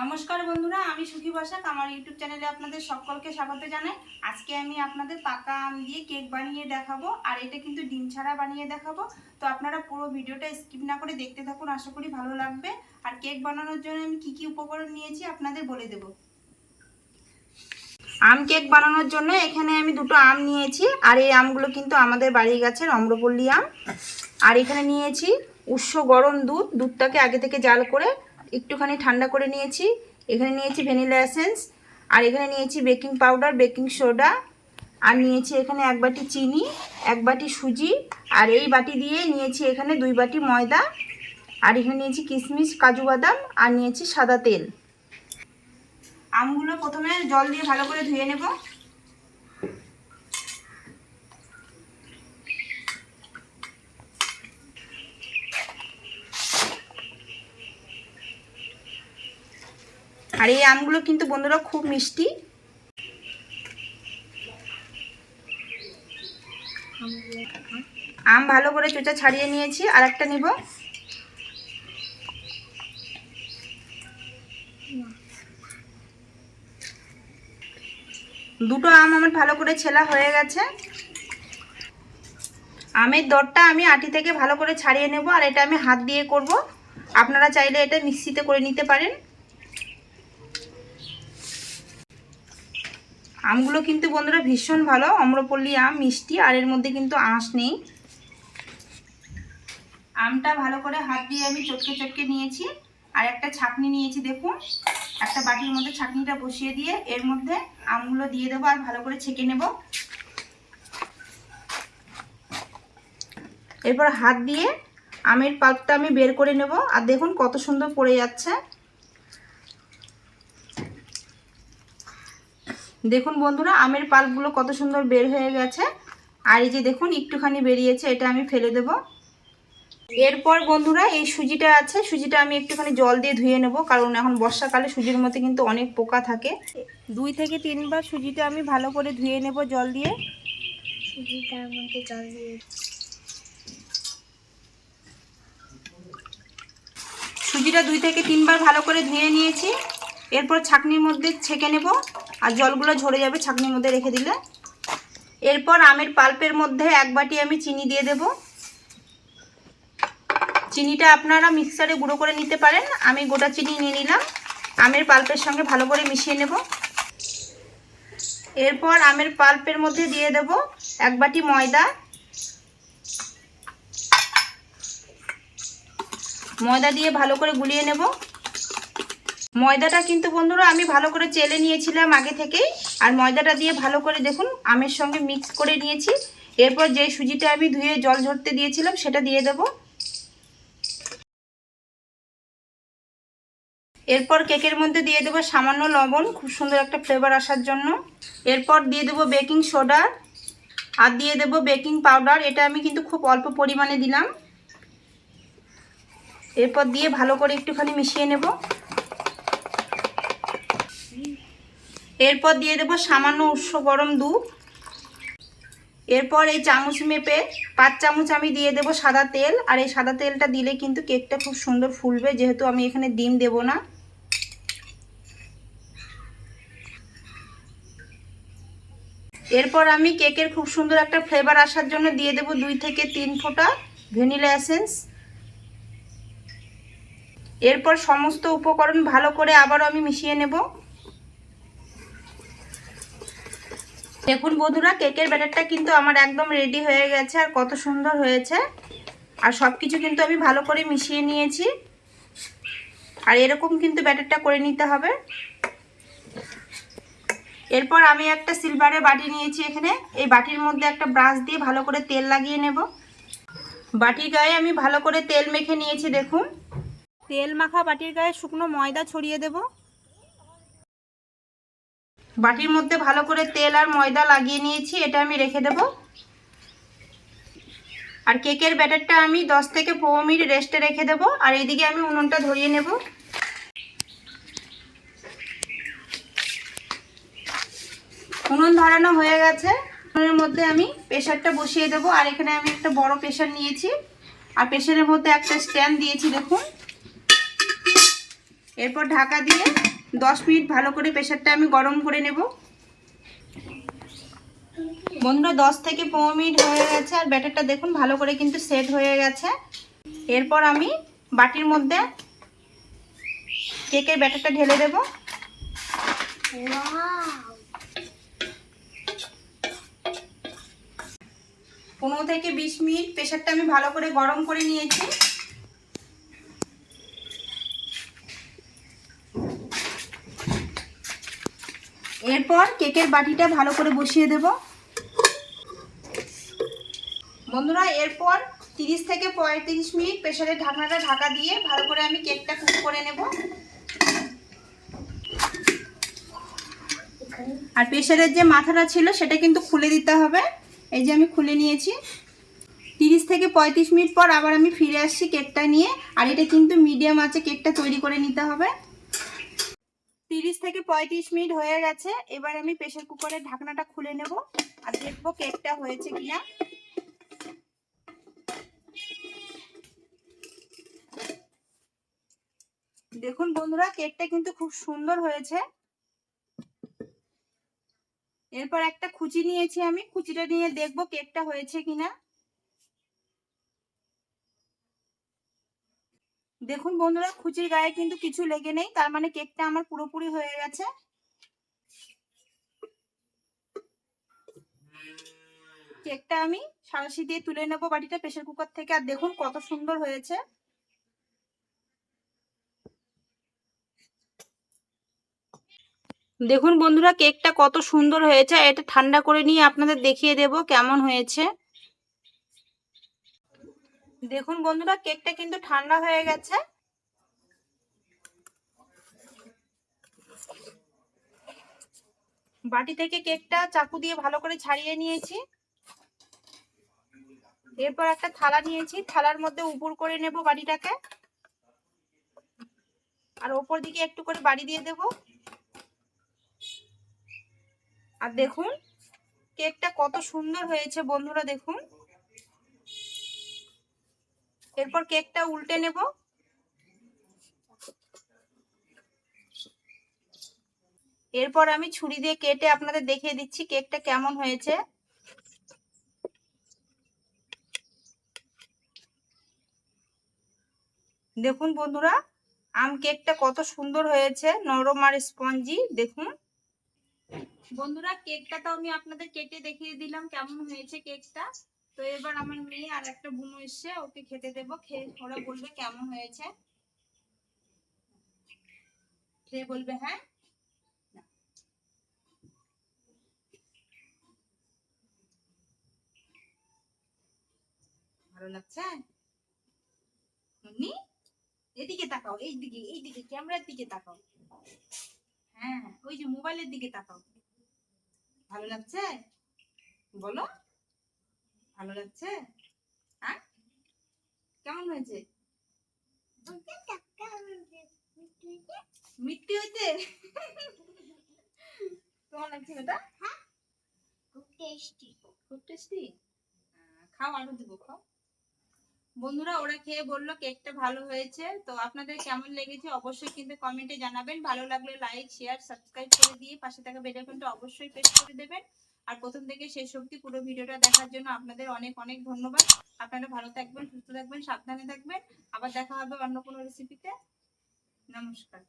নমস্কার বন্ধুরা, আমি সুখী বসাক। আমার ইউটিউব চ্যানেলে আপনাদের সকলকে স্বাগত জানাই। আজকে আমি আপনাদের পাকা আম দিয়ে কেক বানিয়ে দেখাবো, আর এটা কিন্তু ডিম ছাড়া বানিয়ে দেখাবো। তো আপনারা পুরো ভিডিওটা স্কিপ না করে দেখতে থাকুন, আশা করি ভালো লাগবে। আর কেক বানানোর জন্য আমি কি কি উপকরণ নিয়েছি আপনাদের বলে দেব। আম কেক বানানোর জন্য এখানে আমি দুটো আম নিয়েছি, আর এই আমগুলো কিন্তু আমাদের বাড়ির গাছের অম্রপল্লী আম। আর এখানে নিয়েছি উৎস গরম দুধ, দুধটাকে আগে থেকে জাল করে একটুখানি ঠান্ডা করে নিয়েছি। এখানে নিয়েছি ভ্যানিলা এসেন্স, আর এখানে নিয়েছি বেকিং পাউডার, বেকিং সোডা, আর নিয়েছি এখানে এক বাটি চিনি, এক বাটি সুজি, আর এই বাটি দিয়ে নিয়েছি এখানে দুই বাটি ময়দা, আর এখানে নিয়েছি কিশমিশ কাজু বাদাম, আর নিয়েছি সাদা তেল। আমগুলো প্রথমে জল দিয়ে ভালো করে ধুয়ে নেব। আর এই আমগুলো কিন্তু বন্ধুরা খুব মিষ্টি। আম ভালো করে চোচা ছাড়িয়ে নিয়েছি, আর একটা নিব। দুটো আম আমার ভালো করে ছেলা হয়ে গেছে। আমের দরটা আমি আটি থেকে ভালো করে ছাড়িয়ে নেব, আর এটা আমি হাত দিয়ে করব। আপনারা চাইলে এটা মিক্সিতে করে নিতে পারেন। আমগুলো কিন্তু বন্ধুরা ভীষণ ভালো, অম্রপল্লী আম, মিষ্টি, আর এর মধ্যে কিন্তু আঁশ নেই। আমটা ভালো করে হাত দিয়ে আমি চটকে চটকে নিয়েছি, আর একটা ছাকনি নিয়েছি দেখুন। একটা বাটির মধ্যে ছাকনিটা বসিয়ে দিয়ে এর মধ্যে আমগুলো দিয়ে দেবো আর ভালো করে ছেঁকে নেব। এরপর হাত দিয়ে আমের পাল্পটা আমি বের করে নেব, আর দেখুন কত সুন্দর পড়ে যাচ্ছে। দেখুন বন্ধুরা আমের পাল্পগুলো কত সুন্দর বের হয়ে গেছে। আর এই যে দেখুন একটুখানি বেরিয়েছে এটা আমি ফেলে দেব। এরপর বন্ধুরা এই সুজিটা আছে সুজিটা আমি একটুখানি জল দিয়ে ধুয়ে নেব কারণ এখন বর্ষাকালে সুজির মধ্যে কিন্তু অনেক পোকা থাকে। দুই থেকে তিনবার সুজিটা আমি ভালো করে ধুয়ে নেব জল দিয়ে। মধ্যে জল দিয়ে সুজিটা দুই থেকে তিনবার ভালো করে ধুয়ে নিয়েছি। এরপর ছাকনির মধ্যে ছেঁকে নেব। আর জলগুলো ঝরে যাবে ছাকনির মধ্যে রেখে দিলে। এরপর আমের পাল্পের মধ্যে এক বাটি আমি চিনি দিয়ে দেব। চিনিটা আপনারা মিক্সারে গুঁড়ো করে নিতে পারেন। আমি গোটা চিনি নিয়ে নিলাম। আমের পাল্পের সঙ্গে ভালো করে মিশিয়ে নেব। এরপর আমের পাল্পের মধ্যে দিয়ে দেব এক বাটি ময়দা। ময়দা দিয়ে ভালো করে গুলিয়ে নেব। ময়দাটা কিন্তু বন্ধুরা আমি ভালো করে চেলে নিয়েছিলাম আগে থেকেই। আর ময়দাটা দিয়ে ভালো করে দেখুন আমের সঙ্গে মিক্স করে নিয়েছি। এরপর যে সুজিটা আমি ধুয়ে জল ঝরতে দিয়েছিলাম সেটা দিয়ে দেব। এরপর কেকের মধ্যে দিয়ে দেবো সামান্য লবণ, খুব সুন্দর একটা ফ্লেভার আসার জন্য। এরপর দিয়ে দেবো বেকিং সোডা আর দিয়ে দেবো বেকিং পাউডার এটা আমি কিন্তু খুব অল্প পরিমাণে দিলাম। এরপর দিয়ে ভালো করে একটুখানি মিশিয়ে নেব। এরপর দিয়ে দেবো সামান্য উৎস গরম দুধ। এরপর এই চামচ মেপে পাঁচ চামচ আমি দিয়ে দেবো সাদা তেল। আর এই সাদা তেলটা দিলে কিন্তু কেকটা খুব সুন্দর ফুলবে, যেহেতু আমি এখানে ডিম দেব না। এরপর আমি কেকের খুব সুন্দর একটা ফ্লেভার আসার জন্য দিয়ে দেবো দুই থেকে তিন ফোঁটা ভ্যানিলা এসেন্স। এরপর সমস্ত উপকরণ ভালো করে আবারও আমি মিশিয়ে নেব। দেখুন বন্ধুরা, কেকের ব্যাটারটা কিন্তু আমার একদম রেডি হয়ে গেছে আর কত সুন্দর হয়েছে। আর সব কিছু কিন্তু আমি ভালো করে মিশিয়ে নিয়েছি। আর এরকম কিন্তু ব্যাটারটা করে নিতে হবে। এরপর আমি একটা সিলভারের বাটি নিয়েছি এখানে। এই বাটির মধ্যে একটা ব্রাশ দিয়ে ভালো করে তেল লাগিয়ে নেব। বাটির গায়ে আমি ভালো করে তেল মেখে নিয়েছি, দেখুন। তেল মাখা বাটির গায়ে শুকনো ময়দা ছড়িয়ে দেব। বাটির মধ্যে ভালো করে তেল আর ময়দা লাগিয়ে নিয়েছি, এটা আমি রেখে দেব। আর কেকের ব্যাটারটা আমি 10 থেকে পনেরো মিনিট রেস্টে রেখে দেব, আর এইদিকে আমি উনুনটা ধরিয়ে নেব। উনুন ধরানো হয়ে গেছে, উনুনের মধ্যে আমি প্রেশারটা বসিয়ে দেব, আর এখানে আমি একটা বড় প্রেশার নিয়েছি। আর প্রেশারের মধ্যে একটা স্ট্যান্ড দিয়েছি, দেখুন। এরপর ঢাকা দিয়ে দশ মিনিট ভালো করে প্রেশারটা আমি গরম করে নেব। বন্ধুরা, দশ থেকে পনেরো মিনিট হয়ে গেছে আর ব্যাটারটা দেখুন, ভালো করে কিন্তু সেট হয়ে গেছে। এরপর আমি বাটির মধ্যে কেকের ব্যাটারটা ঢেলে দেব। পনেরো থেকে বিশ মিনিট প্রেশারটা আমি ভালো করে গরম করে নিয়েছি। এরপর কেকের বাটিটা ভালো করে বসিয়ে দেব। বন্ধুরা, এরপর তিরিশ থেকে পঁয়ত্রিশ মিনিট প্রেশারের ঢাকনাটা ঢাকা দিয়ে ভালো করে আমি কেকটা কুক করে নেব। আর প্রেশারের যে মাথাটা ছিল সেটা কিন্তু খুলে দিতে হবে। এই যে আমি খুলে নিয়েছি। তিরিশ থেকে পঁয়ত্রিশ মিনিট পর আবার আমি ফিরে আসছি কেকটা নিয়ে। আর এটা কিন্তু মিডিয়াম আছে কেকটা তৈরি করে নিতে হবে। তিরিশ থেকে পঁয়ত্রিশ মিনিট হয়ে গেছে। এবার আমি প্রেশার কুকারের ঢাকনাটা খুলে নেব আর দেখব কেকটা হয়েছে কিনা। দেখুন বন্ধুরা, কেকটা কিন্তু খুব সুন্দর হয়েছে। এরপর একটা খুচি নিয়েছি আমি। খুচিটা নিয়ে দেখব কেকটা হয়েছে কিনা। দেখুন বন্ধুরা, খুচির গায়ে কিন্তু কিছু লেগে নেই, তার মানে কেকটা আমার পুরোপুরি হয়ে গেছে। কেকটা আমি সারাশি দিয়ে তুলে নেব বাটিটা প্রেসার কুকার থেকে, আর দেখুন কত সুন্দর হয়েছে। দেখুন বন্ধুরা, কেকটা কত সুন্দর হয়েছে, এটা ঠান্ডা করে নিয়ে আপনাদের দেখিয়ে দেব কেমন হয়েছে। দেখুন বন্ধুরা, কেকটা কিন্তু ঠান্ডা হয়ে গেছে। বাটি থেকে কেকটা চাকু দিয়ে ভালো করে ছাড়িয়ে নিয়েছি। এরপর একটা থালা নিয়েছি। থালার মধ্যে উপর করে নেব বাটিটাকে। আর ওপর দিকে একটু করে বাড়ি দিয়ে দেব। আর দেখুন, কেকটা কত সুন্দর হয়েছে বন্ধুরা, দেখুন। এরপর কেকটা উল্টে নেব। এরপর আমি ছুরি দিয়ে কেটে আপনাদের দেখিয়ে দিচ্ছি কেকটা কেমন হয়েছে। দেখুন বন্ধুরা, আম কেকটা কত সুন্দর হয়েছে, নরম আর স্পঞ্জি, দেখুন। বন্ধুরা কেকটা তো আমি আপনাদের কেটে দেখিয়ে দিলাম কেমন হয়েছে কেকটা। তো এবার আমার মেয়ে আর একটা বুনো এসছে, ওকে খেতে দেবো। খেয়ে ওরা বলবে কেমন হয়েছে। খেয়ে বলবে হ্যাঁ? ভালো লাগছে? এদিকে তাকাও এই দিকে এই দিকে ক্যামেরার দিকে তাকাও। হ্যাঁ ওই যে মোবাইলের দিকে তাকাও। ভালো লাগছে? বলো। ভালো লাগছে? হ্যাঁ কেমন হয়েছে? মিষ্টি হয়েছে? কেমন লাগছে খুব টেস্টি খুব টেস্টি খাও আরও দেবো, খাও। বন্ধুরা, ওরা খেয়ে বলল কেকটা ভালো হয়েছে। তো আপনাদের কেমন লেগেছে অবশ্যই কিন্তু কমেন্টে জানাবেন। ভালো লাগলে লাইক শেয়ার সাবস্ক্রাইব করে দিয়ে পাশে থাকা বেল অবশ্যই প্রেস করে দেবেন। আর প্রথম থেকে শেষ অব্দি পুরো ভিডিওটা দেখার জন্য আপনাদের অনেক অনেক ধন্যবাদ। আপনারা ভালো থাকবেন, সুস্থ থাকবেন, সাবধানে থাকবেন। আবার দেখা হবে অন্য কোনো রেসিপিতে নমস্কার।